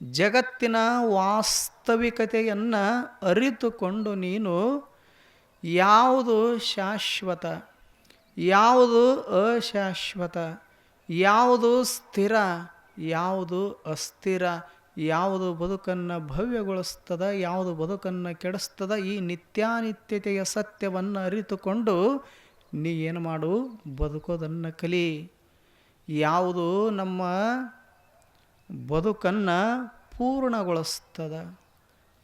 ಜಗತ್ತಿನ ವಾಸ್ತವಿಕತೆಯನ್ನು ಅರಿತುಕೊಂಡು ನೀನು ಯಾವುದು ಶಾಶ್ವತ, ಯಾವುದು ಅಶಾಶ್ವತ, ಯಾವುದು ಸ್ಥಿರ, ಯಾವುದು ಅಸ್ಥಿರ, ಯಾವುದು ಬದುಕನ್ನು ಭವ್ಯಗೊಳಿಸ್ತದ, ಯಾವುದು ಬದುಕನ್ನು ಕೆಡಿಸ್ತದ ಈ ನಿತ್ಯಾನಿತ್ಯತೆಯ ಸತ್ಯವನ್ನು ಅರಿತುಕೊಂಡು ನೀ ಏನು ಮಾಡು ಬದುಕೋದನ್ನು ಕಲಿ. ಯಾವುದು ನಮ್ಮ ಬದುಕನ್ನು ಪೂರ್ಣಗೊಳಿಸ್ತದ.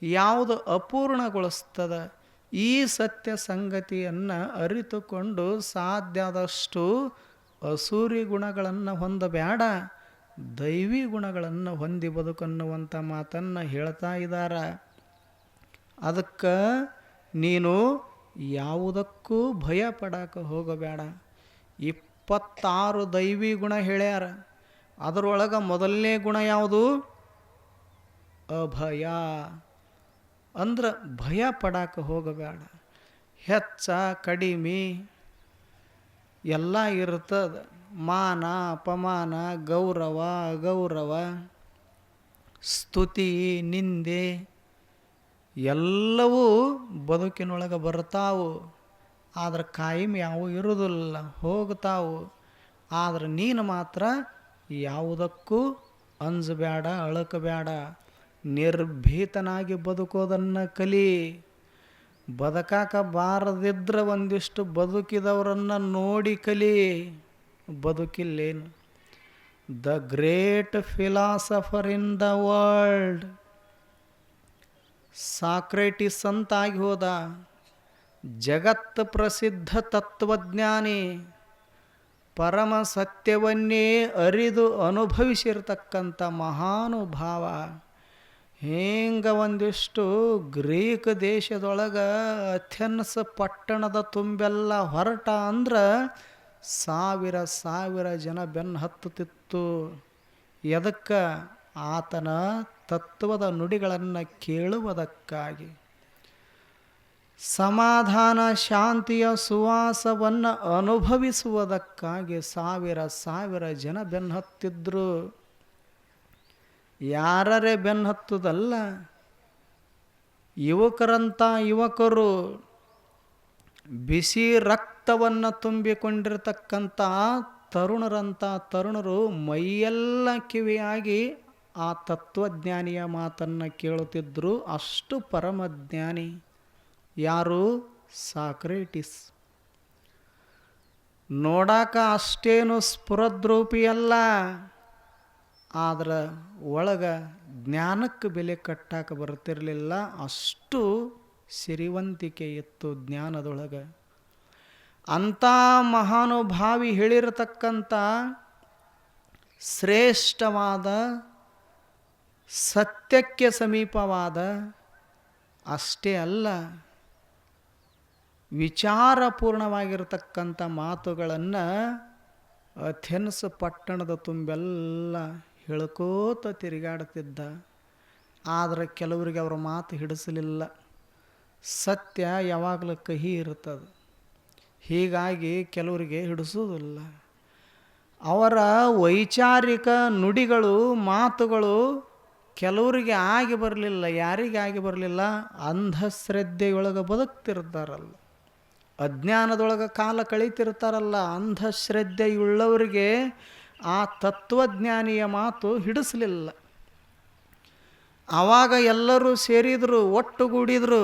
ಯಾವುದು ಅಪೂರ್ಣಗೊಳಿಸ್ತದ? ಈ ಸತ್ಯ ಸಂಗತಿಯನ್ನು ಅರಿತುಕೊಂಡು ಸಾಧ್ಯದಷ್ಟು ಅಸೂರಿ ಗುಣಗಳನ್ನು ಹೊಂದಬೇಡ ದೈವಿ ಗುಣಗಳನ್ನು ಹೊಂದಿ ಬದುಕನ್ನುವಂಥ ಮಾತನ್ನು ಹೇಳ್ತಾ ಇದ್ದಾರೆ ಅದಕ್ಕೆ ನೀನು ಯಾವುದಕ್ಕೂ ಭಯ ಪಡಕ್ಕೆ ಹೋಗಬೇಡ ಇಪ್ಪತ್ತಾರು ದೈವಿ ಗುಣ ಹೇಳ್ಯಾರ. ಅದರೊಳಗೆ ಮೊದಲನೇ ಗುಣ ಯಾವುದು? ಅಭಯ. ಅಂದ್ರೆ ಭಯ ಪಡಕ್ಕೆ ಹೋಗಬೇಡ. ಹೆಚ್ಚ, ಕಡಿಮೆ, ಎಲ್ಲ ಇರ್ತದ. ಮಾನ, ಅಪಮಾನ, ಗೌರವ, ಅಗೌರವ, ಸ್ತುತಿ, ನಿಂದೆ, ಎಲ್ಲವೂ ಬದುಕಿನೊಳಗೆ ಬರ್ತಾವು. ಆದ್ರೆ ಕಾಯಿಮ್ ಯಾವೂ ಇರುವುದಿಲ್ಲ ಹೋಗ್ತಾವು. ಆದ್ರೆ ನೀನು ಮಾತ್ರ ಯಾವುದಕ್ಕೂ ಅಂಜಬೇಡ ಅಳಕಬೇಡ. ನಿರ್ಭೀತನಾಗಿ ಬದುಕೋದನ್ನು ಕಲಿ. ಬದುಕಾಕ ಬಾರದಿದ್ರೆ ಒಂದಿಷ್ಟು ಬದುಕಿದವರನ್ನು ನೋಡಿ ಕಲಿ. ಬದುಕಿಲ್ಲೇನು? The great philosopher in the world. Socrates ಅಂತಾಗಿ ಹೋದ. ಜಗತ್ ಪ್ರಸಿದ್ಧ ತತ್ವಜ್ಞಾನಿ. ಪರಮ ಸತ್ಯವನ್ನೇ ಅರಿದು ಅನುಭವಿಸಿರ್ತಕ್ಕಂಥ ಮಹಾನುಭಾವ. ಹಿಂಗ ಒಂದಿಷ್ಟು ಗ್ರೀಕ್ ದೇಶದೊಳಗೆ ಅಥೆನ್ಸ್ ಪಟ್ಟಣದ ತುಂಬೆಲ್ಲ ಹೊರಟ ಅಂದ್ರೆ ಸಾವಿರ ಸಾವಿರ ಜನ ಬೆನ್ನು ಹತ್ತುತ್ತಿತ್ತು. ಎದಕ್ಕೆ? ಆತನ ತತ್ವದ ನುಡಿಗಳನ್ನು ಕೇಳುವುದಕ್ಕಾಗಿ. ಸಮಾಧಾನ ಶಾಂತಿಯ ಸುವಾಸವನ್ನು ಅನುಭವಿಸುವುದಕ್ಕಾಗಿ ಸಾವಿರ ಸಾವಿರ ಜನ ಬೆನ್ನಹತ್ತಿದ್ರು ಯಾರರೇ ಯಾರೇ ಬೆನ್ನು ಯುವಕರಂಥ ಯುವಕರು ಬಿಸಿ ರಕ್ತವನ್ನು ತುಂಬಿಕೊಂಡಿರತಕ್ಕಂಥ ತರುಣರಂಥ ತರುಣರು ಮೈಯೆಲ್ಲ ಕಿವಿಯಾಗಿ ಆ ತತ್ವಜ್ಞಾನಿಯ ಮಾತನ್ನು ಕೇಳುತ್ತಿದ್ದರು ಅಷ್ಟು ಪರಮಜ್ಞಾನಿ. ಯಾರು? ಸಾಕ್ರೇಟಿಸ್. ನೋಡಾಕ ಅಷ್ಟೇನು ಸ್ಫುರದ್ರೂಪಿಯಲ್ಲ. ಆದ್ರೆ ಒಳಗೆ ಜ್ಞಾನಕ್ಕೆ ಬೆಲೆ ಕಟ್ಟಾಕ ಬರ್ತಿರಲಿಲ್ಲ. ಅಷ್ಟು ಸಿರಿವಂತಿಕೆ ಇತ್ತು ಜ್ಞಾನದೊಳಗೆ. ಅಂಥ ಮಹಾನುಭಾವಿ ಹೇಳಿರತಕ್ಕಂಥ ಶ್ರೇಷ್ಠವಾದ, ಸತ್ಯಕ್ಕೆ ಸಮೀಪವಾದ ಅಷ್ಟೇ ಅಲ್ಲ. ವಿಚಾರಪೂರ್ಣವಾಗಿರತಕ್ಕಂಥ ಮಾತುಗಳನ್ನು ಅಥೆನ್ಸ್ ಪಟ್ಟಣದ ತುಂಬೆಲ್ಲ ಹೇಳ್ಕೋತ ತಿರುಗಾಡ್ತಿದ್ದ ಆದರೆ ಕೆಲವರಿಗೆ ಅವರ ಮಾತು ಹಿಡಿಸಲಿಲ್ಲ. ಸತ್ಯ ಯಾವಾಗಲೂ ಕಹಿ ಇರ್ತದೆ ಹೀಗಾಗಿ ಕೆಲವರಿಗೆ ಹಿಡಿಸೋದಿಲ್ಲ ಅವರ ವೈಚಾರಿಕ ನುಡಿಗಳು, ಮಾತುಗಳು ಕೆಲವರಿಗೆ ಆಗಿ ಬರಲಿಲ್ಲ. ಯಾರಿಗೆ ಆಗಿ ಬರಲಿಲ್ಲ? ಅಂಧಶ್ರದ್ಧೆಯೊಳಗೆ ಬದುಕ್ತಿರ್ತಾರಲ್ಲ. ಅಜ್ಞಾನದೊಳಗೆ ಕಾಲ ಕಳೀತಿರ್ತಾರಲ್ಲ ಅಂಧಶ್ರದ್ಧೆಯುಳ್ಳವರಿಗೆ ಆ ತತ್ವಜ್ಞಾನಿಯ ಮಾತು ಹಿಡಿಸಲಿಲ್ಲ. ಆವಾಗ ಎಲ್ಲರೂ ಸೇರಿದರು, ಒಟ್ಟುಗೂಡಿದರು,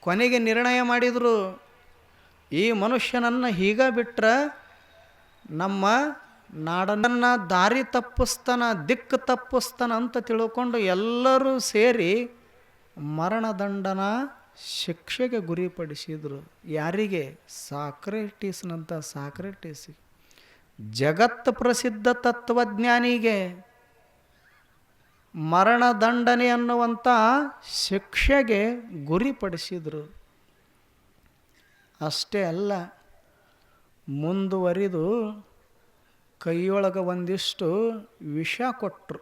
ಕೊನೆಗೆ ನಿರ್ಣಯ ಮಾಡಿದರು, ಈ ಮನುಷ್ಯನನ್ನು ಹೀಗ ಬಿಟ್ಟರೆ ನಮ್ಮ ನಾಡನ್ನು ದಾರಿ ತಪ್ಪಿಸ್ತಾನ, ದಿಕ್ಕು ತಪ್ಪಿಸ್ತಾನ ಅಂತ ತಿಳ್ಕೊಂಡು ಎಲ್ಲರೂ ಸೇರಿ ಮರಣದಂಡನ ಶಿಕ್ಷೆಗೆ ಗುರಿಪಡಿಸಿದರು ಯಾರಿಗೆ? ಸಾಕ್ರೆಟಿಸ್ನಂಥ ಸಾಕ್ರೆಟಿಸ್ ಜಗತ್ ಪ್ರಸಿದ್ಧ ತತ್ವಜ್ಞಾನಿಗೆ ಮರಣದಂಡನೆ ಅನ್ನುವಂಥ ಶಿಕ್ಷೆಗೆ ಗುರಿಪಡಿಸಿದರು ಅಷ್ಟೇ ಅಲ್ಲ, ಮುಂದುವರಿದು ಕೈಯೊಳಗೆ ಒಂದಿಷ್ಟು ವಿಷ ಕೊಟ್ಟರು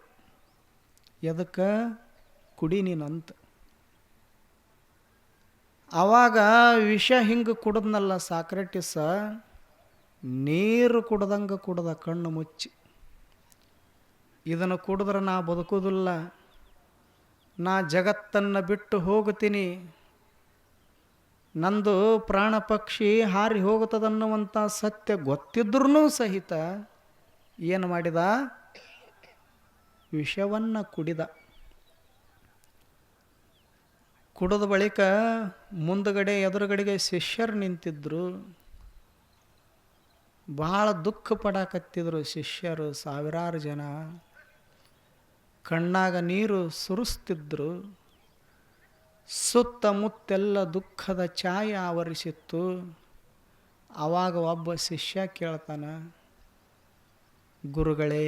ಎದಕ್ಕೆ? ಕುಡಿ ಆವಾಗ ವಿಷ ಹಿಂಗೆ ಕುಡಿದ್ನಲ್ಲ ಸಾಕ್ರೆಟಿಸ, ನೀರು ಕುಡ್ದಂಗೆ ಕುಡ್ದ ಕಣ್ಣು ಮುಚ್ಚಿ. ಇದನ್ನು ಕುಡಿದ್ರೆ ನಾ ಬದುಕೋದಿಲ್ಲ, ನಾ ಜಗತ್ತನ್ನು ಬಿಟ್ಟು ಹೋಗುತ್ತೀನಿ. ನಂದು ಪ್ರಾಣ ಪಕ್ಷಿ ಹಾರಿ ಹೋಗುತ್ತದನ್ನುವಂಥ ಸತ್ಯ ಗೊತ್ತಿದ್ರೂ ಸಹಿತ ಏನು ಮಾಡಿದ? ವಿಷವನ್ನು ಕುಡಿದ. ಕುಡಿದ ಬಳಿಕ ಮುಂದಗಡೆ ಎದುರುಗಡೆಗೆ ಶಿಷ್ಯರು ನಿಂತಿದ್ದರು ಭಾಳ ದುಃಖ ಪಡಾಕತ್ತಿದ್ರು ಶಿಷ್ಯರು. ಸಾವಿರಾರು ಜನ ಕಣ್ಣಾಗ ನೀರು ಸುರಿಸ್ತಿದ್ರು. ಸುತ್ತಮುತ್ತೆಲ್ಲ ದುಃಖದ ಛಾಯೆ ಆವರಿಸಿತ್ತು. ಆವಾಗ ಒಬ್ಬ ಶಿಷ್ಯ ಕೇಳ್ತಾನ, ಗುರುಗಳೇ,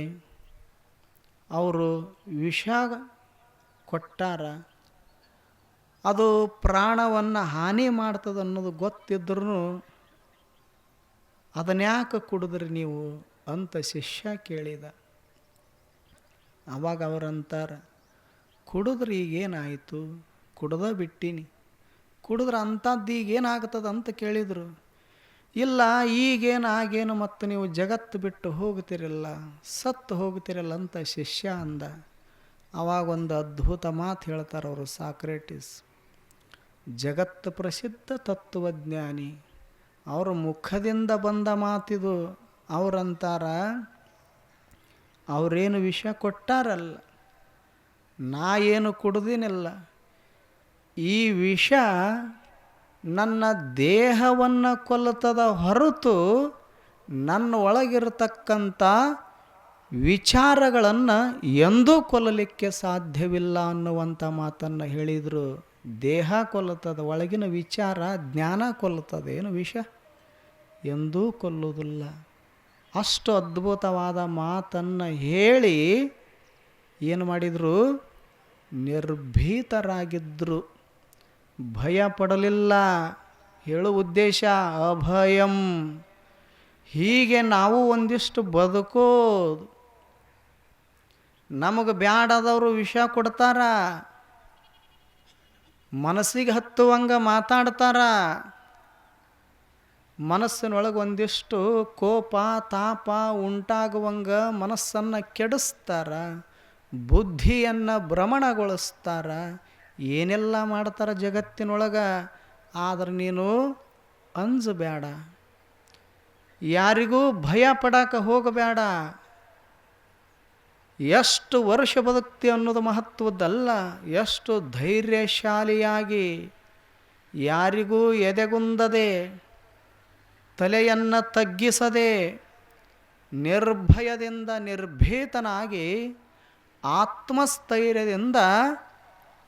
ಅವರು ವಿಷ ಕೊಟ್ಟಾರ? ಅದು ಪ್ರಾಣವನ್ನು ಹಾನಿ ಮಾಡ್ತದೆ ಅನ್ನೋದು ಗೊತ್ತಿದ್ರೂ ಅದನ್ಯಾಕೆ ಕುಡಿದ್ರಿ ನೀವು ಅಂತ ಶಿಷ್ಯ ಕೇಳಿದ. ಆವಾಗ ಅವರಂತಾರೆ ಕುಡಿದ್ರೆ ಈಗೇನಾಯಿತು ಕುಡ್ದ ಬಿಟ್ಟೀನಿ. ಕುಡಿದ್ರೆ ಅಂಥದ್ದು ಈಗೇನಾಗ್ತದೆ ಅಂತ ಕೇಳಿದರು. ಇಲ್ಲ, ಈಗೇನು ಆಗೇನು ಮತ್ತು ನೀವು ಜಗತ್ತು ಬಿಟ್ಟು ಹೋಗ್ತಿರಲ್ಲ, ಸತ್ತು ಹೋಗ್ತಿರಲ್ಲ ಅಂತ ಶಿಷ್ಯ ಅಂದ. ಅವಾಗ ಒಂದು ಅದ್ಭುತ ಮಾತು ಹೇಳ್ತಾರೆ ಅವರು, ಸಾಕ್ರೇಟಿಸ್. ಜಗತ್ತು ಪ್ರಸಿದ್ಧ ತತ್ವಜ್ಞಾನಿ. ಅವರ ಮುಖದಿಂದ ಬಂದ ಮಾತಿದು ಅವರಂತಾರ, ಅವರೇನು ವಿಷ ಕೊಟ್ಟಾರಲ್ಲ, ನಾ ಏನು ಕುಡ್ದಿನಿಲ್ಲ, ಈ ವಿಷ ನನ್ನ ದೇಹವನ್ನು ಕೊಲ್ಲತದ ಹೊರತು ನನ್ನ ಒಳಗಿರತಕ್ಕಂಥ ವಿಚಾರಗಳನ್ನು ಎಂದೂ ಕೊಲ್ಲಲಿಕ್ಕೆ ಸಾಧ್ಯವಿಲ್ಲ ಅನ್ನುವಂಥ ಮಾತನ್ನು ಹೇಳಿದರು. ದೇಹ ಕೊಲ್ಲುತ್ತದೆ, ಒಳಗಿನ ವಿಚಾರ ಜ್ಞಾನ ಕೊಲ್ಲುತ್ತದೆ. ಏನು ವಿಷ? ಎಂದೂ ಕೊಲ್ಲುವುದಿಲ್ಲ. ಅಷ್ಟು ಅದ್ಭುತವಾದ ಮಾತನ್ನು ಹೇಳಿ ಏನು ಮಾಡಿದರು? ನಿರ್ಭೀತರಾಗಿದ್ದರು ಭಯ ಪಡಲಿಲ್ಲ. ಹೇಳು ಉದ್ದೇಶ? ಅಭಯಂ. ಹೀಗೆ ನಾವು ಒಂದಿಷ್ಟು ಬದುಕೋದು. ನಮಗೆ ಬ್ಯಾಡಾದವರು ವಿಷ ಕೊಡ್ತಾರ. ಮನಸ್ಸಿಗೆ ಹತ್ತುವಂಗ ಮಾತಾಡ್ತಾರ. ಮನಸ್ಸಿನೊಳಗೆ ಒಂದಿಷ್ಟು ಕೋಪ, ತಾಪ ಉಂಟಾಗುವಂಗ ಮನಸ್ಸನ್ನು ಕೆಡಿಸ್ತಾರ. ಬುದ್ಧಿಯನ್ನು ಭ್ರಮಣಗೊಳಿಸ್ತಾರ. ಏನೆಲ್ಲ ಮಾಡ್ತಾರ ಜಗತ್ತಿನೊಳಗೆ? ಆದ್ರೆ ನೀನು ಅಂಜಬೇಡ. ಯಾರಿಗೂ ಭಯ ಪಡಕ್ಕೆ ಹೋಗಬೇಡ. ಎಷ್ಟು ವರ್ಷ ಬದುಕ್ತಿ ಅನ್ನೋದು ಮಹತ್ವದ್ದಲ್ಲ, ಎಷ್ಟು ಧೈರ್ಯಶಾಲಿಯಾಗಿ ಯಾರಿಗೂ ಎದೆಗುಂದದೆ, ತಲೆಯನ್ನು ತಗ್ಗಿಸದೆ, ನಿರ್ಭಯದಿಂದ ನಿರ್ಭೀತನಾಗಿ, ಆತ್ಮಸ್ಥೈರ್ಯದಿಂದ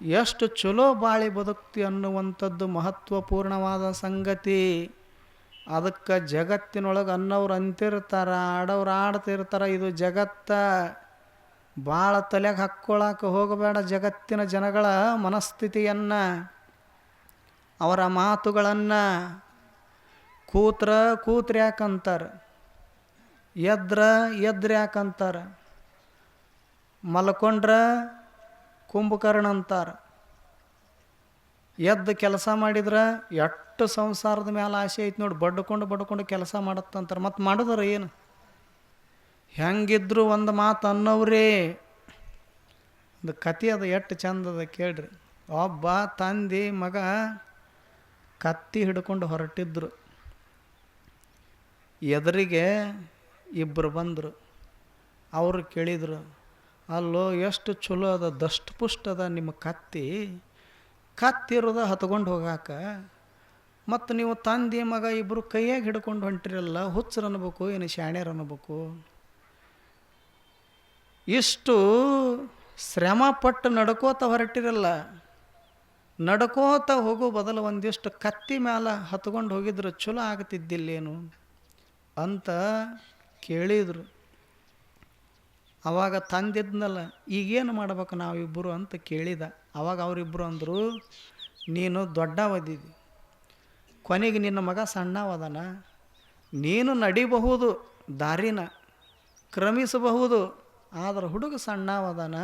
ಎಷ್ಟು ಚಲೋ ಬಾಳಿ ಬದುಕ್ತಿ ಅನ್ನುವಂಥದ್ದು ಮಹತ್ವಪೂರ್ಣವಾದ ಸಂಗತಿ. ಅದಕ್ಕೆ ಜಗತ್ತಿನೊಳಗೆ ಅನ್ನೋರು ಅಂತಿರ್ತಾರೆ ಆಡೋರು ಆಡ್ತಿರ್ತಾರೆ, ಇದು ಜಗತ್ತ. ಭಾಳ ತಲೆಗೆ ಹಾಕ್ಕೊಳಕ್ಕೆ ಹೋಗಬೇಡ ಜಗತ್ತಿನ ಜನಗಳ ಮನಸ್ಥಿತಿಯನ್ನು, ಅವರ ಮಾತುಗಳನ್ನು. ಕೂತ್ರ ಕೂತ್ರ ಯಾಕಂತಾರೆ? ಎದ್ರ ಎದ್ರ ಯಾಕಂತಾರೆ? ಮಲ್ಕೊಂಡ್ರ ಕುಂಭಕರ್ಣ ಅಂತಾರೆ. ಎದ್ದು ಕೆಲಸ ಮಾಡಿದ್ರೆ ಎಷ್ಟು ಸಂಸಾರದ ಮೇಲೆ ಆಸೆ ಐತಿ ನೋಡಿ, ಬಡ್ಕೊಂಡು ಬಡ್ಕೊಂಡು ಕೆಲಸ ಮಾಡತ್ತಂತಾರೆ. ಮತ್ತು ಮಾಡಿದ್ರೆ ಏನು? ಹೆಂಗಿದ್ರು ಒಂದು ಮಾತು ಅನ್ನೋರೇ ಒಂದು ಕತೆ ಅದು, ಎಷ್ಟು ಚಂದದ ಕೇಳ್ರಿ. ಒಬ್ಬ ತಂದೆ ಮಗ ಕತ್ತಿ ಹಿಡ್ಕೊಂಡು ಹೊರಟಿದ್ರು. ಎದುರಿಗೆ ಇಬ್ಬರು ಬಂದರು. ಅವರು ಕೇಳಿದರು, ಅಲ್ಲೋ, ಎಷ್ಟು ಚಲೋ ಅದ ದಷ್ಟು ಪುಷ್ಟ ಅದ ನಿಮ್ಮ ಕತ್ತಿ. ಕತ್ತಿರೋದ ಹತ್ಕೊಂಡು ಹೋಗಾಕ. ಮತ್ತು ನೀವು ತಂದೆ ಮಗ ಇಬ್ಬರು ಕೈಯಾಗಿ ಹಿಡ್ಕೊಂಡು ಹೊಂಟಿರಲ್ಲ, ಹುಚ್ಚರು ಅನ್ಬೇಕು, ಏನು ಶಾಣ್ಯರು ಇಷ್ಟು ಶ್ರಮ ಪಟ್ಟು ನಡ್ಕೋತ ಹೊರಟಿರಲ್ಲ, ನಡ್ಕೋತ ಹೋಗೋ ಬದಲು ಒಂದಿಷ್ಟು ಕತ್ತಿ ಮ್ಯಾಲ ಹತ್ಕೊಂಡು ಹೋಗಿದ್ರು ಚಲೋ ಆಗ್ತಿದ್ದಿಲ್ಲೇನು ಅಂತ ಕೇಳಿದರು. ಅವಾಗ ತಂದಿದ್ನಲ್ಲ, ಈಗೇನು ಮಾಡ್ಬೇಕು ನಾವಿಬ್ಬರು ಅಂತ ಕೇಳಿದ. ಅವಾಗ ಅವರಿಬ್ಬರು ಅಂದರು, ನೀನು ದೊಡ್ಡವದಿದಿ, ಕೊನೆಗೆ ನಿನ್ನ ಮಗ ಸಣ್ಣವದನ, ನೀನು ನಡಿಬಹುದು ದಾರಿನ, ಕ್ರಮಿಸಬಹುದು ಆದ್ರೆ ಹುಡುಗ ಸಣ್ಣವದನ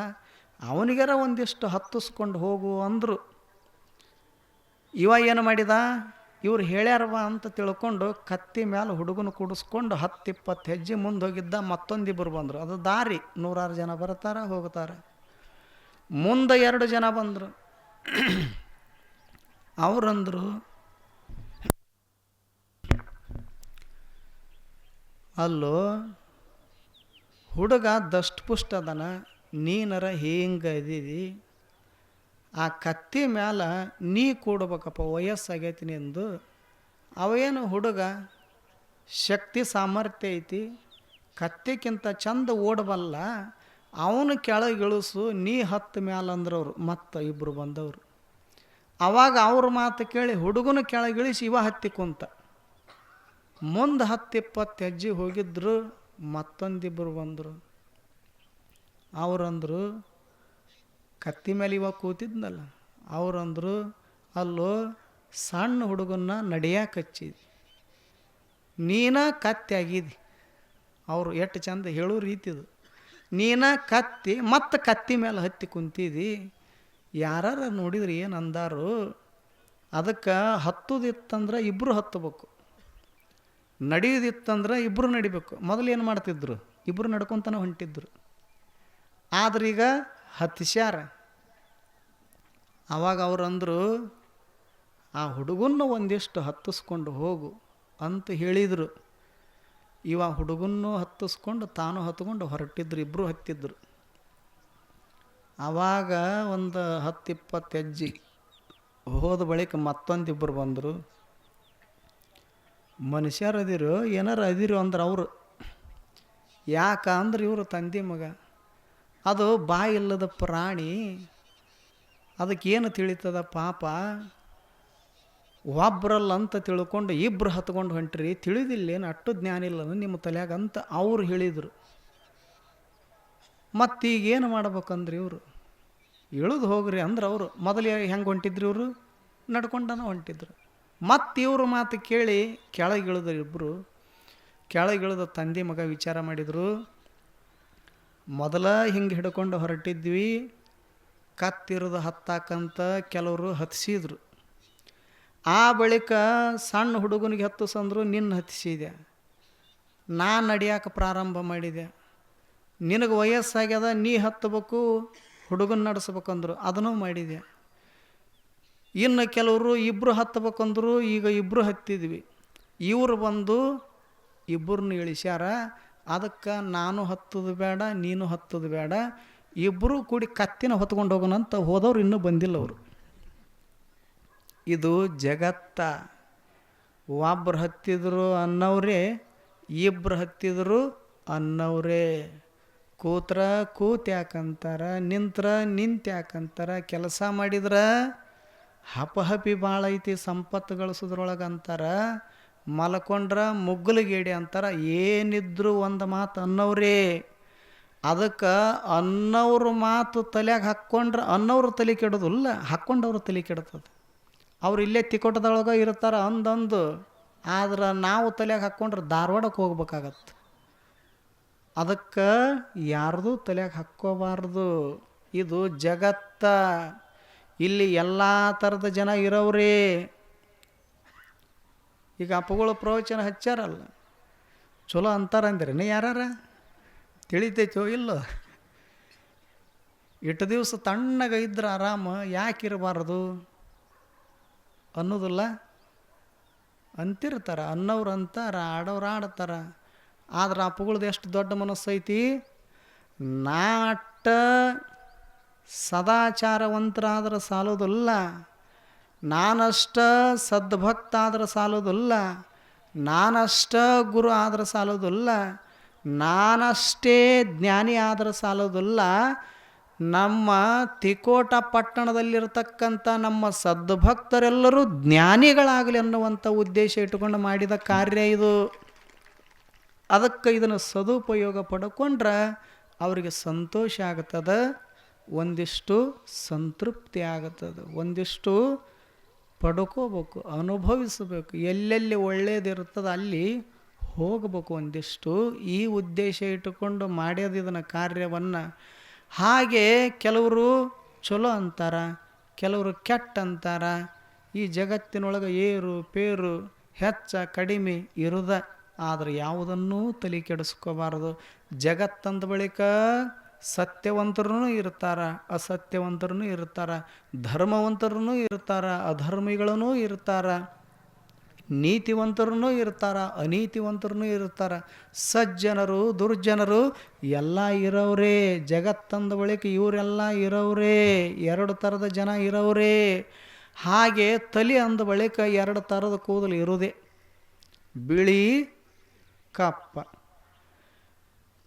ಅವನಿಗರ ಒಂದಿಷ್ಟು ಹತ್ತಿಸ್ಕೊಂಡು ಹೋಗು ಅಂದರು. ಇವ ಏನು ಮಾಡಿದ? ಇವ್ರು ಹೇಳ್ಯಾರವ ಅಂತ ತಿಳ್ಕೊಂಡು ಕತ್ತಿ ಮೇಲೆ ಹುಡುಗನ ಕೂಡಿಸ್ಕೊಂಡು ಹತ್ತು ಇಪ್ಪತ್ತು ಹೆಜ್ಜೆ ಮುಂದೆ ಹೋಗಿದ್ದ ಮತ್ತೊಂದಿಬ್ಬರು ಬಂದರು. ಅದು ದಾರಿ, ನೂರಾರು ಜನ ಬರ್ತಾರೆ, ಹೋಗ್ತಾರೆ. ಮುಂದೆ ಎರಡು ಜನ ಬಂದರು. ಅವರಂದರು, ಅಲ್ಲೋ ಹುಡುಗ ದಷ್ಟಪುಷ್ಟ ಅದನ, ನೀನರ ಹಿಂಗೆ ಇದೀವಿ ಆ ಕತ್ತಿ ಮ್ಯಾಲ ನೀ ಕೂಡಬೇಕಪ್ಪ ವಯಸ್ಸಾಗೈತಿ ನಿಂದು ಅವೇನು ಹುಡುಗ, ಶಕ್ತಿ ಸಾಮರ್ಥ್ಯ ಐತಿ, ಕತ್ತಿಕ್ಕಿಂತ ಚಂದ ಓಡಬಲ್ಲ, ಅವನು ಕೆಳಗಿಳಿಸು ನೀ ಹತ್ತು ಮ್ಯಾಲ ಅಂದ್ರವ್ರು, ಮತ್ತು ಇಬ್ಬರು ಬಂದವರು. ಅವಾಗ ಅವ್ರ ಮಾತು ಕೇಳಿ ಹುಡುಗನ ಕೆಳಗಿಳಿಸಿ ಇವ ಹತ್ತಿ ಕುಂತ. ಮುಂದೆ ಹತ್ತಿಪ್ಪತ್ತು ಹೆಜ್ಜೆ ಹೋಗಿದ್ರು ಮತ್ತೊಂದಿಬ್ಬರು ಬಂದರು. ಅವರಂದರು ಕತ್ತಿ ಮೇಲೆ ಇವಾಗ ಕೂತಿದ್ನಲ್ಲ, ಅವರಂದರು ಅಲ್ಲೋ ಸಣ್ಣ ಹುಡುಗನ್ನ ನಡಿಯಾಕೆ ಹಚ್ಚಿದಿ ನೀನ ಕತ್ತಿ ಆಗಿದಿ. ಅವರು ಎಷ್ಟು ಚಂದ ಹೇಳೋ ರೀತಿದು ನೀನ ಕತ್ತಿ, ಮತ್ತು ಕತ್ತಿ ಮೇಲೆ ಹತ್ತಿ ಕುಂತಿದಿ. ಯಾರು ನೋಡಿದ್ರೆ ಏನು ಅಂದಾರು, ಅದಕ್ಕೆ ಹತ್ತುದಿತ್ತಂದ್ರೆ ಇಬ್ಬರು ಹತ್ತಬೇಕು. ನಡೆಯೋದಿತ್ತಂದ್ರೆ ಇಬ್ಬರು ನಡಿಬೇಕು. ಮೊದಲು ಏನು ಮಾಡ್ತಿದ್ರು? ಇಬ್ಬರು ನಡ್ಕೊತಾನೆ ಹೊಂಟಿದ್ರು. ಆದ್ರೆ ಈಗ ಹತ್ತಿಸ್ಯಾರ ಅವಾಗ ಅವ್ರಂದರು ಆ ಹುಡುಗನ್ನ ಒಂದಿಷ್ಟು ಹತ್ತಿಸ್ಕೊಂಡು ಹೋಗು ಅಂತ ಹೇಳಿದರು. ಇವ ಹುಡುಗನ್ನು ಹತ್ತಿಸ್ಕೊಂಡು ತಾನು ಹತ್ಕೊಂಡು ಹೊರಟಿದ್ರು ಇಬ್ಬರು ಹತ್ತಿದ್ರು. ಆವಾಗ ಒಂದು ಹತ್ತು ಇಪ್ಪತ್ತು ಹೆಜ್ಜೆ ಹೋದ ಬಳಿಕ ಮತ್ತೊಂದಿಬ್ಬರು ಬಂದರು. ಮನುಷ್ಯರು ಅದಿರು, ಏನಾರು ಅದಿರು ಅಂದ್ರೆ ಅವರು. ಯಾಕ ಅಂದ್ರೆ ಇವರು ತಂದೆ ಮಗ. ಅದು ಬಾಯಿಲ್ಲದ ಪ್ರಾಣಿ ಅದಕ್ಕೇನು ತಿಳಿತದ ಪಾಪ? ಒಬ್ರಲ್ಲ ಅಂತ ತಿಳ್ಕೊಂಡು ಇಬ್ಬರು ಹತ್ಕೊಂಡು ಹೊಂಟ್ರಿ ತಿಳಿದಿಲ್ಲೇನು ಅಟ್ಟು ಜ್ಞಾನ ಇಲ್ಲ ನಿಮ್ಮ ತಲೆಯಾಗ ಅಂತ ಅವ್ರು ಹೇಳಿದರು. ಮತ್ತೀಗೇನು ಮಾಡ್ಬೇಕಂದ್ರಿ ಇವರು? ಇಳಿದು ಹೋಗ್ರಿ ಅಂದ್ರೆ ಅವರು, ಮೊದಲೇ ಹೆಂಗೆ ಹೊಂಟಿದ್ರು ಇವರು? ನಡ್ಕೊಂಡನ ಹೊಂಟಿದ್ರು. ಮತ್ತು ಇವ್ರ ಮಾತು ಕೇಳಿ ಕೆಳಗಿಳಿದ ಇಬ್ಬರು ಕೆಳಗಿಳಿದ ತಂದೆ ಮಗ ವಿಚಾರ ಮಾಡಿದರು, ಮೊದಲ ಹಿಂಗೆ ಹಿಡ್ಕೊಂಡು ಹೊರಟಿದ್ವಿ, ಕತ್ತಿರದ ಹತ್ತಾಕಂತ ಕೆಲವರು ಹತ್ತಿಸಿದ್ರು ಆ ಬಳಿಕ ಸಣ್ಣ ಹುಡುಗನಿಗೆ ಹತ್ತಿಸಂದ್ರು ನಿನ್ನ ಹತ್ತಿಸಿದೆ ನಾನು ನಡಿಯಾಕೆ ಪ್ರಾರಂಭ ಮಾಡಿದೆ. ನಿನಗೆ ವಯಸ್ಸಾಗ್ಯದ, ನೀ ಹತ್ತಬೇಕು, ಹುಡುಗನ ನಡೆಸ್ಬೇಕಂದ್ರು, ಅದನ್ನು ಮಾಡಿದೆ. ಇನ್ನು ಕೆಲವರು ಇಬ್ಬರು ಹತ್ತಬೇಕಂದ್ರು ಈಗ ಇಬ್ಬರು ಹತ್ತಿದ್ವಿ. ಇವರು ಬಂದು ಇಬ್ಬರನ್ನ ಇಳಿಸ್ಯಾರ. ಅದಕ್ಕೆ ನಾನು ಹತ್ತದು ಬೇಡ, ನೀನು ಹತ್ತದು ಬೇಡ. ಇಬ್ಬರು ಕೂಡಿ ಕತ್ತಿನ ಹೊತ್ಕೊಂಡು ಹೋಗೋಣಂತ ಹೋದವ್ರು ಇನ್ನೂ ಬಂದಿಲ್ಲ ಅವರು. ಇದು ಜಗತ್ತ. ಒಬ್ರು ಹತ್ತಿದ್ರು ಅನ್ನೋರೇ ಇಬ್ಬರು ಹತ್ತಿದ್ರು ಅನ್ನೋರೇ. ಕೂತ್ರ ಕೂತ್ಯಾಕಂತಾರ, ನಿಂತ್ರ ನಿಂತ್ಯಾಕಂತಾರ, ಕೆಲಸ ಮಾಡಿದ್ರ ಹಪಹಪಿ ಭಾಳ ಐತಿ ಸಂಪತ್ತು ಗಳಿಸೋದ್ರೊಳಗೆ ಅಂತಾರ, ಮಲ್ಕೊಂಡ್ರ ಮುಗ್ಗಲಿಗೇಡಿ ಅಂತಾರ, ಏನಿದ್ರು ಒಂದು ಮಾತು ಅನ್ನೋರೇ. ಅದಕ್ಕೆ ಅನ್ನೋರು ಮಾತು ತಲೆಯಾಗ ಹಾಕ್ಕೊಂಡ್ರೆ ಅನ್ನೋರು ತಲೆ ಕೆಡೋದಿಲ್ಲ, ಹಾಕ್ಕೊಂಡವ್ರು ತಲೆ ಕೆಡ್ತದೆ. ಅವ್ರು ಇಲ್ಲೇ ತಿಕೋಟದೊಳಗೆ ಇರ್ತಾರೆ ಅಂದಂದು, ಆದ್ರೆ ನಾವು ತಲೆಯಾಗ ಹಾಕ್ಕೊಂಡ್ರೆ ಧಾರವಾಡಕ್ಕೆ ಹೋಗ್ಬೇಕಾಗತ್ತೆ. ಅದಕ್ಕೆ ಯಾರ್ದು ತಲೆಯಾಗ ಹಾಕ್ಕೋಬಾರ್ದು, ಇದು ಜಗತ್ತ. ಇಲ್ಲಿ ಎಲ್ಲ ಥರದ ಜನ ಇರೋವ್ರೇ. ಈಗ ಅಪ್ಪಗಳು ಪ್ರವಚನ ಹಚ್ಚಾರಲ್ಲ. ಚಲೋ ನೀ ಯಾರಾರ? ತಿಳಿತೈತೋ ಇಲ್ಲೋ? ಇಟ್ಟು ದಿವಸ ತಣ್ಣಗ ಇದ್ರೆ ಆರಾಮ ಯಾಕಿರಬಾರ್ದು ಅನ್ನೋದಿಲ್ಲ. ಅಂತಿರ್ತಾರ ಅನ್ನೋರು ಅಂತಾರ ಆಡೋರು ಆಡ್ತಾರ. ಆದ್ರೆ ಅಪ್ಪಗಳದ್ದು ಎಷ್ಟು ದೊಡ್ಡ ಮನಸ್ಸು ಐತಿ ನಾಟ ಸದಾಚಾರವಂತರಾದ್ರೆ ಸಾಲೋದಲ್ಲ ನಾನಷ್ಟ ಸದ್ಭಕ್ತ ಆದ್ರೆ ಸಾಲೋದಲ್ಲ ನಾನಷ್ಟ ಗುರು ಆದ್ರೆ ಸಾಲೋದಲ್ಲ ನಾನಷ್ಟೇ ಜ್ಞಾನಿ ಆದ್ರೆ ಸಾಲೋದಲ್ಲ ನಮ್ಮ ತಿಕೋಟ ಪಟ್ಟಣದಲ್ಲಿರತಕ್ಕಂಥ ನಮ್ಮ ಸದ್ಭಕ್ತರೆಲ್ಲರೂ ಜ್ಞಾನಿಗಳಾಗಲಿ ಅನ್ನುವಂಥ ಉದ್ದೇಶ ಇಟ್ಟುಕೊಂಡು ಮಾಡಿದ ಕಾರ್ಯ ಇದು. ಅದಕ್ಕೆ ಇದನ್ನು ಸದುಪಯೋಗ ಪಡ್ಕೊಂಡ್ರೆ ಅವರಿಗೆ ಸಂತೋಷ ಆಗ್ತದೆ. ಒಂದಿಷ್ಟು ಸಂತೃಪ್ತಿ ಆಗುತ್ತದೆ. ಒಂದಿಷ್ಟು ಪಡ್ಕೋಬೇಕು, ಅನುಭವಿಸಬೇಕು. ಎಲ್ಲೆಲ್ಲಿ ಒಳ್ಳೇದಿರ್ತದೆ ಅಲ್ಲಿ ಹೋಗಬೇಕು ಒಂದಿಷ್ಟು. ಈ ಉದ್ದೇಶ ಇಟ್ಟುಕೊಂಡು ಮಾಡ್ಯದ ಇದನ್ನು ಕಾರ್ಯವನ್ನು. ಹಾಗೆ ಕೆಲವರು ಚಲೋ ಅಂತಾರ, ಕೆಲವರು ಕೆಟ್ಟ ಅಂತಾರ. ಈ ಜಗತ್ತಿನೊಳಗೆ ಏರು, ಪೇರು, ಹೆಚ್ಚ, ಕಡಿಮೆ ಇರುದ. ಆದರೆ ಯಾವುದನ್ನೂ ತಲೆ ಕೆಡಿಸ್ಕೋಬಾರದು. ಜಗತ್ತಂದ ಬಳಿಕ ಸತ್ಯವಂತರೂ ಇರ್ತಾರ ಅಸತ್ಯವಂತರೂ ಇರ್ತಾರ ಧರ್ಮವಂತರೂ ಇರ್ತಾರ ಅಧರ್ಮಿಗಳೂ ಇರ್ತಾರ ನೀತಿವಂತರೂ ಇರ್ತಾರ ಅನೀತಿವಂತರೂ ಇರ್ತಾರ, ಸಜ್ಜನರು, ದುರ್ಜನರು ಎಲ್ಲ ಇರೋರೇ, ಜಗತ್ತಂದ ಬಳಿಕ ಇವರೆಲ್ಲ ಇರೋರೇ, ಎರಡು ಥರದ ಜನ ಇರೋರೇ, ಹಾಗೆ ತಲೆ ಅಂದ ಬಳಿಕ ಎರಡು ಥರದ ಕೂದಲು ಇರುವುದೇ. ಬಿಳಿ ಕಪ್ಪ.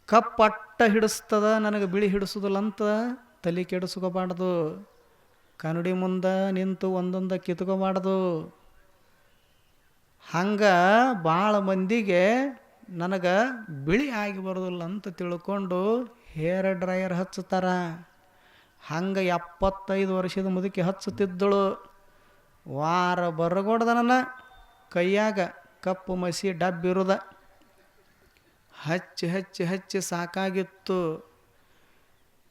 ಕಪ್ಪಟ್ಟ ಹಿಡಿಸ್ತದ, ನನಗೆ ಬಿಳಿ ಹಿಡಿಸೋದಿಲ್ಲಂತ ತಲೆ ಕೆಡಿಸ್ಕೋಬಾರ್ದು. ಕನ್ನಡಿ ಮುಂದೆ ನಿಂತು ಒಂದೊಂದು ಕಿತ್ಕೋಬಾರ್ದು. ಹಂಗೆ ಭಾಳ ಮಂದಿಗೆ ನನಗೆ ಬಿಳಿ ಆಗಿ ಬರೋದಿಲ್ಲ ಅಂತ ತಿಳ್ಕೊಂಡು ಹೇರ್ ಡ್ರೈಯರ್ ಹಚ್ಚುತ್ತಾರ. ಹಂಗೆ ಎಪ್ಪತ್ತೈದು ವರ್ಷದ ಮುದುಕಿ ಹಚ್ಚುತ್ತಿದ್ದಳು. ವಾರ ಬರಗೊಡ್ದನ ಕೈಯಾಗ ಕಪ್ಪು ಮಸಿ ಡಬ್ಬಿರುದ. ಹಚ್ಚಿ ಹಚ್ಚಿ ಹಚ್ಚಿ ಸಾಕಾಗಿತ್ತು.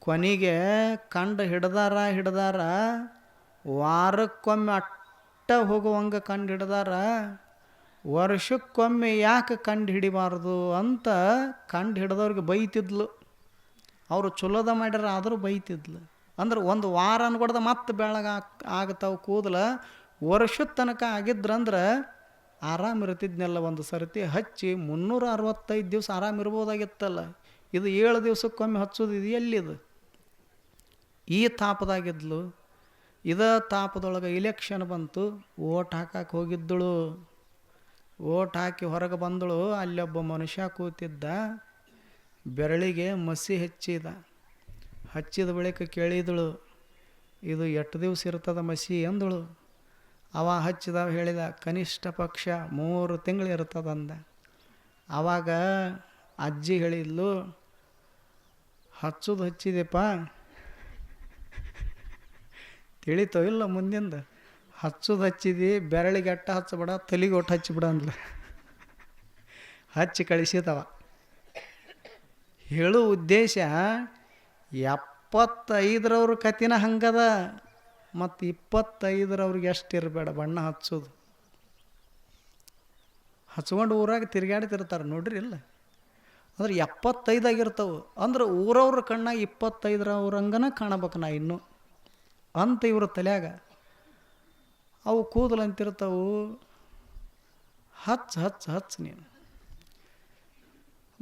ಕೊನೆಗೆ ಕಂಡು ಹಿಡ್ದಾರ ಹಿಡ್ದಾರ, ವಾರಕ್ಕೊಮ್ಮೆ ಅಟ್ಟ ಹೋಗುವಂಗೆ ಕಂಡು ಹಿಡ್ದಾರ, ವರ್ಷಕ್ಕೊಮ್ಮೆ ಯಾಕೆ ಕಂಡು ಹಿಡಿಬಾರ್ದು ಅಂತ ಕಂಡು ಹಿಡ್ದವ್ರಿಗೆ ಬೈತಿದ್ಲು. ಅವರು ಚಲೋದ ಮಾಡ್ಯಾರ ಆದರೂ ಬೈತಿದ್ಲು. ಅಂದ್ರೆ ಒಂದು ವಾರ ಅನ್ಕೊಡ್ದ ಮತ್ತೆ ಬೆಳಗ್ಗೆ ಆಗ್ತಾವ ಕೂದಲ, ವರ್ಷದ ತನಕ ಆಗಿದ್ರಂದ್ರೆ ಆರಾಮ್ ಇರ್ತಿದ್ನೆಲ್ಲ ಒಂದು ಸರ್ತಿ ಹಚ್ಚಿ ಮುನ್ನೂರ ಅರವತ್ತೈದು ದಿವಸ ಆರಾಮ್ ಇರ್ಬೋದಾಗಿತ್ತಲ್ಲ. ಇದು ಏಳು ದಿವಸಕ್ಕೊಮ್ಮೆ ಹಚ್ಚೋದು ಇದು ಎಲ್ಲಿದು? ಈ ತಾಪದಾಗಿದ್ಲು. ಇದ ತಾಪದೊಳಗೆ ಇಲೆಕ್ಷನ್ ಬಂತು, ಓಟ್ ಹಾಕಕ್ಕೆ ಹೋಗಿದ್ದಳು. ಓಟ್ ಹಾಕಿ ಹೊರಗೆ ಬಂದಳು ಅಲ್ಲೊಬ್ಬ ಮನುಷ್ಯ ಕೂತಿದ್ದ, ಬೆರಳಿಗೆ ಮಸಿ ಹಚ್ಚಿದ. ಹಚ್ಚಿದ ಬಳಿಕ ಕೇಳಿದಳು, ಇದು ಎಷ್ಟು ದಿವಸ ಇರ್ತದ ಮಸಿ ಅಂದಳು. ಅವ ಹಚ್ಚಿದ ಹೇಳಿದ ಕನಿಷ್ಠ ಪಕ್ಷ ಮೂರು ತಿಂಗಳು ಇರ್ತದಂದ. ಆವಾಗ ಅಜ್ಜಿ ಹೇಳಿದ್ಲು, ಹಚ್ಚೋದು ಹಚ್ಚಿದೆಪ್ಪ ತಿಳಿತೋ ಇಲ್ಲ ಮುಂದಿಂದ? ಹಚ್ಚೋದು ಹಚ್ಚಿದಿ, ಬೆರಳಿಗೆ ಅಟ್ಟ ಹಚ್ಚಬೇಡ, ತಲೆಗೆ ಒಟ್ಟು ಹಚ್ಚಿಬಿಡ ಅಂದ್ಲ. ಹಚ್ಚಿ ಕಳಿಸಿದವ. ಹೇಳೋ ಉದ್ದೇಶ, ಎಪ್ಪತ್ತೈದರವ್ರ ಕತಿನ ಹಂಗದ. ಮತ್ತು ಇಪ್ಪತ್ತೈದರವ್ರಿಗೆ ಎಷ್ಟು ಇರಬೇಡ, ಬಣ್ಣ ಹಚ್ಚೋದು. ಹಚ್ಕೊಂಡು ಊರಾಗ ತಿರುಗಾಡ್ತಿರ್ತಾರೆ ನೋಡ್ರಿ ಇಲ್ಲ? ಅಂದ್ರೆ ಎಪ್ಪತ್ತೈದಾಗಿರ್ತವೆ. ಅಂದ್ರೆ ಊರವ್ರ ಕಣ್ಣಾಗ ಇಪ್ಪತ್ತೈದರವ್ರಂಗನ ಕಾಣಬೇಕು ನಾ ಇನ್ನೂ. ಅಂತ ಇವ್ರ ತಲೆಯಾಗ. ಅವು ಕೂದಲು ಅಂತಿರ್ತಾವು. ಹಚ್ಚ ಹಚ್ಚ ಹಚ್ಚ ನೀನು.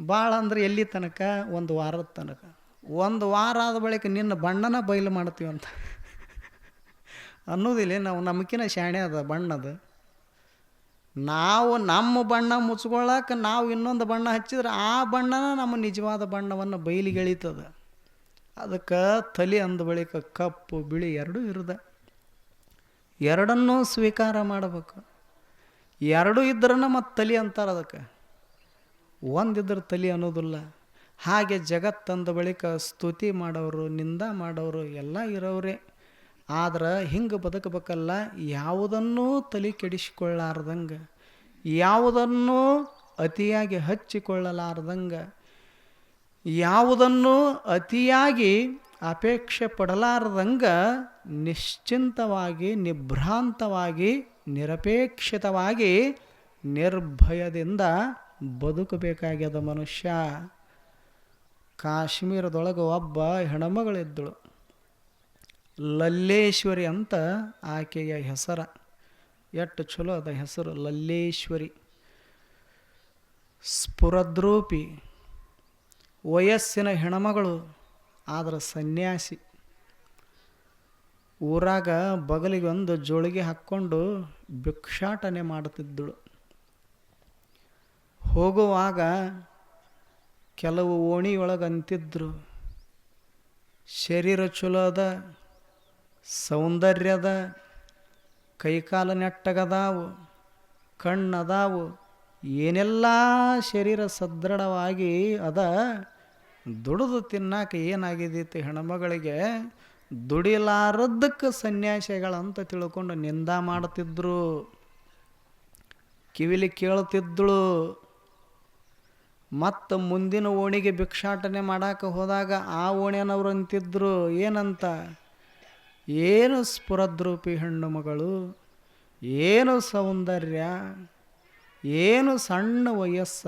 ಭಾಳ ಅಂದ್ರೆ ಎಲ್ಲಿ ತನಕ? ಒಂದು ವಾರದ ತನಕ. ಒಂದು ವಾರ ಆದ ಬಳಿಕ ನಿನ್ನ ಬಣ್ಣನ ಬಯಲು ಅಂತ ಅನ್ನೋದಿಲ್ಲ ನಾವು ನಮಕಿನ ಶಾಣೆ ಅದ ಬಣ್ಣದ ನಾವು ನಮ್ಮ ಬಣ್ಣ ಮುಚ್ಕೊಳ್ಳಕ್ಕೆ ನಾವು ಇನ್ನೊಂದು ಬಣ್ಣ ಹಚ್ಚಿದ್ರೆ ಆ ಬಣ್ಣನ ನಮ್ಮ ನಿಜವಾದ ಬಣ್ಣವನ್ನು ಬಯಲಿಗೆಳೀತದೆ ಅದಕ್ಕೆ ತಲೆ ಅಂದ ಬಳಿಕ ಕಪ್ಪು, ಬಿಳಿ ಎರಡೂ ಇರದ. ಎರಡನ್ನೂ ಸ್ವೀಕಾರ ಮಾಡಬೇಕು. ಎರಡೂ ಇದ್ರನ ಮತ್ತು ತಲೆ ಅಂತಾರೆ ಅದಕ್ಕೆ. ಒಂದಿದ್ರೆ ತಲೆ ಅನ್ನೋದಿಲ್ಲ. ಹಾಗೆ ಜಗತ್ತಂದ ಬಳಿಕ ಸ್ತುತಿ ಮಾಡೋರು, ನಿಂದ ಮಾಡೋರು ಎಲ್ಲ ಇರೋರೇ ಆದ್ರೆ ಹಿಂಗೆ ಬದುಕಬೇಕಲ್ಲ, ಯಾವುದನ್ನೂ ತಲೆ ಕೆಡಿಸಿಕೊಳ್ಳಾರ್ದಂಗೆ, ಯಾವುದನ್ನೂ ಅತಿಯಾಗಿ ಹಚ್ಚಿಕೊಳ್ಳಲಾರ್ದಂಗೆ, ಯಾವುದನ್ನು ಅತಿಯಾಗಿ ಅಪೇಕ್ಷೆ ಪಡಲಾರ್ದಂಗೆ ನಿಶ್ಚಿಂತವಾಗಿ, ನಿಭ್ರಾಂತವಾಗಿ, ನಿರಪೇಕ್ಷಿತವಾಗಿ, ನಿರ್ಭಯದಿಂದ ಬದುಕಬೇಕಾಗ್ಯದ ಮನುಷ್ಯ. ಕಾಶ್ಮೀರದೊಳಗೆ ಒಬ್ಬ ಹೆಣ್ಮಗಳಿದ್ದಳು. ಲಲ್ಲೇಶ್ವರಿ ಅಂತ ಆಕೆಯ ಹೆಸರ. ಎಷ್ಟು ಚಲೋ ಅದ ಹೆಸರು. ಲಲ್ಲೇಶ್ವರಿ. ಸ್ಫುರದ್ರೂಪಿ. ವಯಸ್ಸಿನ ಹೆಣಮಗಳು, ಆದ್ರೆ ಸನ್ಯಾಸಿ. ಊರಾಗ ಬಗಲಿಗೆ ಒಂದು ಜೋಳಿಗೆ ಹಾಕ್ಕೊಂಡು ಭಿಕ್ಷಾಟನೆ ಮಾಡುತ್ತಿದ್ದಳು ಹೋಗುವಾಗ ಕೆಲವು ಓಣಿಯೊಳಗೆ ಅಂತಿದ್ರು ಶರೀರ ಚಲೋ ಅದ ಸೌಂದರ್ಯದ ಕೈಕಾಲ ನೆಟ್ಟಗದಾವು, ಕಣ್ಣದಾವು, ಏನೆಲ್ಲ ಶರೀರ ಸದೃಢವಾಗಿ ಅದ, ದುಡಿದು ತಿನ್ನಾಕ ಏನಾಗಿದೈತಿ ಹೆಣ್ಮಗಳಿಗೆ? ದುಡಿಲಾರದ್ದಕ್ಕೆ ಸನ್ಯಾಸಿಗಳಂತ ತಿಳ್ಕೊಂಡು ನಿಂದ ಮಾಡ್ತಿದ್ರು. ಕಿವಿಲಿ ಕೇಳ್ತಿದ್ದಳು ಮತ್ತು ಮುಂದಿನ ಓಣಿಗೆ ಭಿಕ್ಷಾಟನೆ ಮಾಡಕ್ಕೆ ಹೋದಾಗ ಆ ಓಣಿಯನವ್ರು ಅಂತಿದ್ರು, ಏನಂತ? ಏನು ಸ್ಫುರದ್ರೂಪಿ ಹೆಣ್ಣು ಮಗಳು, ಏನು ಸೌಂದರ್ಯ, ಏನು ಸಣ್ಣ ವಯಸ್ಸ,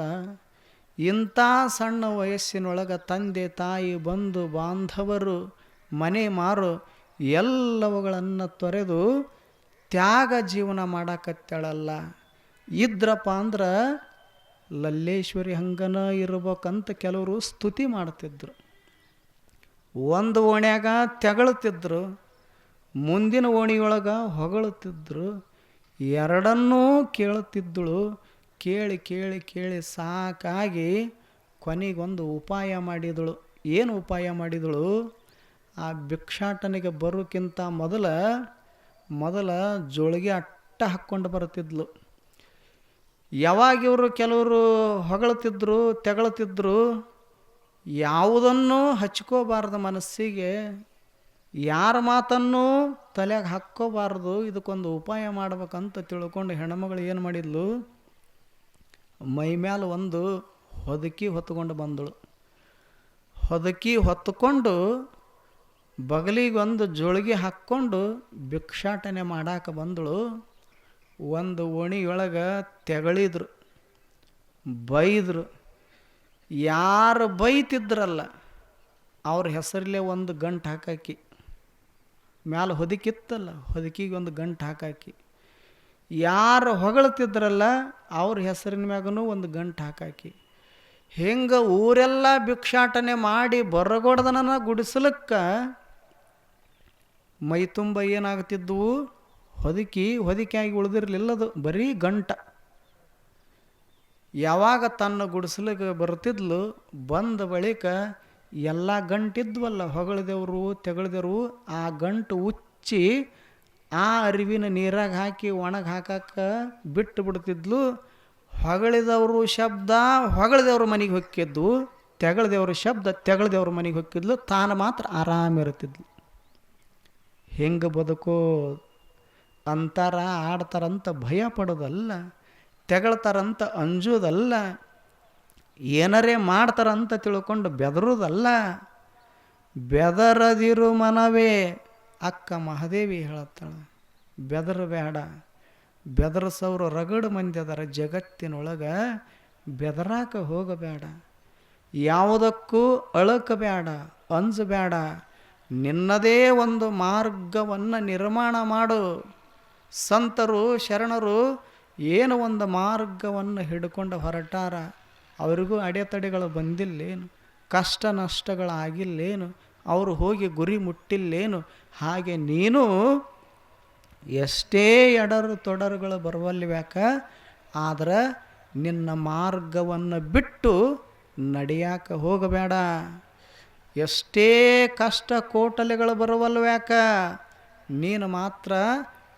ಇಂಥ ಸಣ್ಣ ವಯಸ್ಸಿನೊಳಗೆ ತಂದೆ ತಾಯಿ, ಬಂಧು ಬಾಂಧವರು, ಮನೆ ಮಾರು, ಎಲ್ಲವುಗಳನ್ನು ತೊರೆದು ತ್ಯಾಗ ಜೀವನ ಮಾಡಾಕತ್ತಾಳಲ್ಲ. ಇದ್ರಪ್ಪ ಅಂದ್ರೆ ಲಲ್ಲೇಶ್ವರಿ ಹಂಗನ ಇರ್ಬೇಕಂತ ಕೆಲವರು ಸ್ತುತಿ ಮಾಡ್ತಿದ್ರು. ಒಂದು ಓಣ್ಯಾಗ ತೆಗಳ್ತಿದ್ರು. ಮುಂದಿನ ಓಣಿಯೊಳಗೆ ಹೊಗಳುತ್ತಿದ್ದರು ಎರಡನ್ನೂ ಕೇಳುತ್ತಿದ್ದಳು. ಕೇಳಿ ಕೇಳಿ ಕೇಳಿ ಸಾಕಾಗಿ ಕೊನೆಗೊಂದು ಉಪಾಯ ಮಾಡಿದಳು. ಏನು ಉಪಾಯ ಮಾಡಿದಳು? ಆ ಭಿಕ್ಷಾಟನೆಗೆ ಬರೋಕ್ಕಿಂತ ಮೊದಲ ಮೊದಲ ಜೋಳಿಗೆ ಅಟ್ಟ ಹಾಕ್ಕೊಂಡು ಬರುತ್ತಿದ್ಲು. ಯಾವಾಗ ಇವರು ಕೆಲವರು ಹೊಗಳ್ತಿದ್ರು ತೆಗಳ್ತಿದ್ರು ಯಾವುದನ್ನು ಹಚ್ಕೋಬಾರ್ದು ಮನಸ್ಸಿಗೆ ಯಾರ ಮಾತನ್ನು ತಲೆಗೆ ಹಾಕ್ಕೋಬಾರ್ದು. ಇದಕ್ಕೊಂದು ಉಪಾಯ ಮಾಡ್ಬೇಕಂತ ತಿಳ್ಕೊಂಡು ಹೆಣ್ಮಗಳು ಏನು ಮಾಡಿದ್ಲು? ಮೈ ಮ್ಯಾಲ ಒಂದು ಹೊದಕಿ ಹೊತ್ಕೊಂಡು ಬಂದಳು. ಹೊದಕಿ ಹೊತ್ತುಕೊಂಡು ಬಗಲಿಗೊಂದು ಜೋಳಿಗೆ ಹಾಕ್ಕೊಂಡು ಭಿಕ್ಷಾಟನೆ ಮಾಡಾಕ ಬಂದಳು. ಒಂದು ಓಣಿಯೊಳಗೆ ತೆಗಳಿದ್ರು, ಬೈದರು. ಯಾರು ಬೈತಿದ್ರಲ್ಲ, ಅವ್ರ ಹೆಸರಲ್ಲೇ ಒಂದು ಗಂಟು ಹಾಕಾಕಿ. ಮ್ಯಾಲ ಹೊದಿಕಿತ್ತಲ್ಲ ಹೊದಿಕಿಗೆ ಒಂದು ಗಂಟು ಹಾಕಾಕಿ. ಯಾರು ಹೊಗಳ್ತಿದ್ರಲ್ಲ, ಅವ್ರ ಹೆಸರಿನ ಮ್ಯಾಗೂ ಒಂದು ಗಂಟು ಹಾಕಾಕಿ. ಹಿಂಗೆ ಊರೆಲ್ಲ ಭಿಕ್ಷಾಟನೆ ಮಾಡಿ ಬರಗೊಡ್ದನ ಗುಡಿಸಲಕ್ಕೆ ಮೈ ತುಂಬ ಏನಾಗ್ತಿದ್ವು? ಹೊದಕಿ, ಹೊದಿಕೆಯಾಗಿ ಉಳಿದಿರಲಿಲ್ಲದು, ಬರೀ ಗಂಟ. ಯಾವಾಗ ತನ್ನ ಗುಡಿಸ್ಲಿಕ್ಕೆ ಬರ್ತಿದ್ಲು, ಬಂದ ಬಳಿಕ ಎಲ್ಲ ಗಂಟಿದ್ವಲ್ಲ ಹೊಗಳಿದೆವರು, ತೆಗಳಿದೆವರು, ಆ ಗಂಟು ಉಚ್ಚಿ ಆ ಅರಿವಿನ ನೀರಾಗ ಹಾಕಿ ಒಣಗಿ ಹಾಕಕ್ಕೆ ಬಿಟ್ಟು ಬಿಡ್ತಿದ್ಲು. ಹೊಗಳಿದವರು ಶಬ್ದ ಹೊಗಳದೇವ್ರ ಮನೆಗೆ ಹೊಕ್ಕಿದ್ದು ತೆಗಳದೇವ್ರ ಶಬ್ದ ತೆಗಳದೇವ್ರ ಮನೆಗೆ ಹೊಕ್ಕಿದ್ಲು. ತಾನು ಮಾತ್ರ ಆರಾಮಿರುತ್ತಿದ್ಲು ಹೆಂಗೆ ಬದುಕೋ? ಅಂತಾರ, ಆಡ್ತಾರಂತ ಭಯ ಪಡೋದಲ್ಲ. ತೆಗಳ್ತಾರಂತ ಅಂಜೋದಲ್ಲ. ಏನರೇ ಮಾಡ್ತಾರಂತ ತಿಳ್ಕೊಂಡು ಬೆದರುದಲ್ಲ. ಬೆದರದಿರು ಮನವೇ, ಅಕ್ಕ ಮಹಾದೇವಿ ಹೇಳತ್ತಾಳ, ಬೆದರಬೇಡ. ಬೆದರ್ಸವ್ರು ರಗಡು ಮಂದಿ ಅದರ, ಜಗತ್ತಿನೊಳಗೆ ಬೆದರಾಕ ಹೋಗಬೇಡ. ಯಾವುದಕ್ಕೂ ಅಳಕಬೇಡ, ಅಂಜಬೇಡ. ನಿನ್ನದೇ ಒಂದು ಮಾರ್ಗವನ್ನು ನಿರ್ಮಾಣ ಮಾಡು. ಸಂತರು, ಶರಣರು, ಏನು ಒಂದು ಮಾರ್ಗವನ್ನು ಹಿಡ್ಕೊಂಡು ಹೊರಟಾರ. ಅವರಿಗೂ ಅಡೆತಡೆಗಳು ಬಂದಿಲ್ಲೇನು? ಕಷ್ಟ ನಷ್ಟಗಳಾಗಿಲ್ಲೇನು? ಅವರು ಹೋಗಿ ಗುರಿ ಮುಟ್ಟಿಲ್ಲೇನು? ಹಾಗೆ ನೀನು ಎಷ್ಟೇ ಎಡರು ತೊಡರುಗಳು ಬರುವಲ್ವ್ಯಾಕ ಆದ್ರೆ ನಿನ್ನ ಮಾರ್ಗವನ್ನು ಬಿಟ್ಟು ನಡೆಯಾಕ ಹೋಗಬೇಡ. ಎಷ್ಟೇ ಕಷ್ಟ ಕೋಟಲೆಗಳು ಬರುವಲ್ವ್ಯಾಕ ನೀನು ಮಾತ್ರ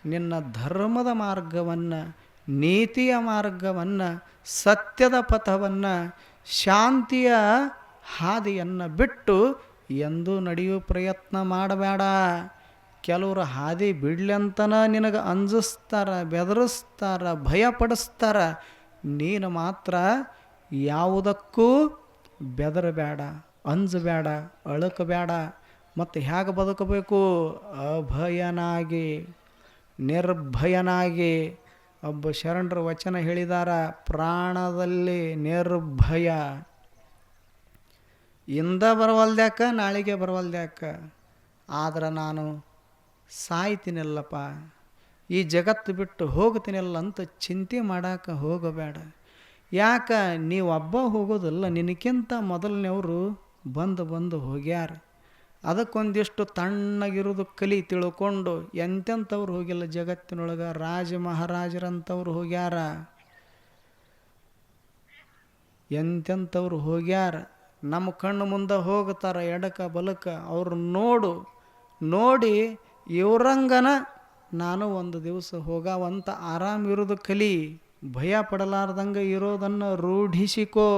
ನಿನ್ನ ಧರ್ಮದ ಮಾರ್ಗವನ್ನು, ನೀತಿಯ ಮಾರ್ಗವನ್ನು ಸತ್ಯದ ಪಥವನ್ನು, ಶಾಂತಿಯ ಹಾದಿಯನ್ನು ಬಿಟ್ಟು ಎಂದೂ ನಡೆಯುವ ಪ್ರಯತ್ನ ಮಾಡಬೇಡ. ಕೆಲವರು ಹಾದಿ ಬಿಡ್ಲಿ ಅಂತನ ನಿನಗೆ ಅಂಜಿಸ್ತಾರ, ಬೆದರಿಸ್ತಾರ, ಭಯಪಡಿಸ್ತಾರ. ನೀನು ಮಾತ್ರ ಯಾವುದಕ್ಕೂ ಬೆದರಬೇಡ, ಅಂಜಬೇಡ, ಅಳಕಬೇಡ. ಮತ್ತು ಹೇಗೆ ಬದುಕಬೇಕು? ಅಭಯನಾಗಿ, ನಿರ್ಭಯನಾಗಿ. ಒಬ್ಬ ಶರಣರ ವಚನ ಹೇಳಿದಾರ, ಪ್ರಾಣದಲ್ಲಿ ನಿರ್ಭಯ. ಇಂದ ಬರವಲ್ದ್ಯಾಕ, ನಾಳೆಗೆ ಬರವಲ್ದ್ಯಾಕ? ಆದ್ರೆ ನಾನು ಸಾಯ್ತೀನಲ್ಲಪ್ಪ. ಈ ಜಗತ್ತು ಬಿಟ್ಟು ಹೋಗ್ತೀನಲ್ಲ ಅಂತ ಚಿಂತೆ ಮಾಡಾಕ ಹೋಗಬೇಡ. ಯಾಕ ನೀವು ಹಬ್ಬ ಹೋಗೋದಿಲ್ಲ, ನಿನಕ್ಕಿಂತ ಮೊದಲನೇವರು ಬಂದು ಬಂದು ಹೋಗ್ಯಾರ. ಅದಕ್ಕೊಂದಿಷ್ಟು ತಣ್ಣಗಿರೋದು ಕಲಿ ತಿಳ್ಕೊಂಡು ಎಂತೆಂಥವ್ರು ಹೋಗಿಲ್ಲ ಜಗತ್ತಿನೊಳಗೆ? ರಾಜ ಮಹಾರಾಜರಂಥವ್ರು ಹೋಗ್ಯಾರ? ಎಂತೆಂಥವ್ರು ಹೋಗ್ಯಾರ? ನಮ್ಮ ಕಣ್ಣು ಮುಂದೆ ಹೋಗ್ತಾರ ಎಡಕ ಬಲಕ. ಅವ್ರು ನೋಡು, ನೋಡಿ, ಇವರಂಗನ ನಾನು ಒಂದು ದಿವಸ ಹೋಗವಂತ ಆರಾಮಿರೋದು ಕಲಿ. ಭಯ ಪಡಲಾರ್ದಂಗೆ ಇರೋದನ್ನು ರೂಢಿಸಿಕೋ.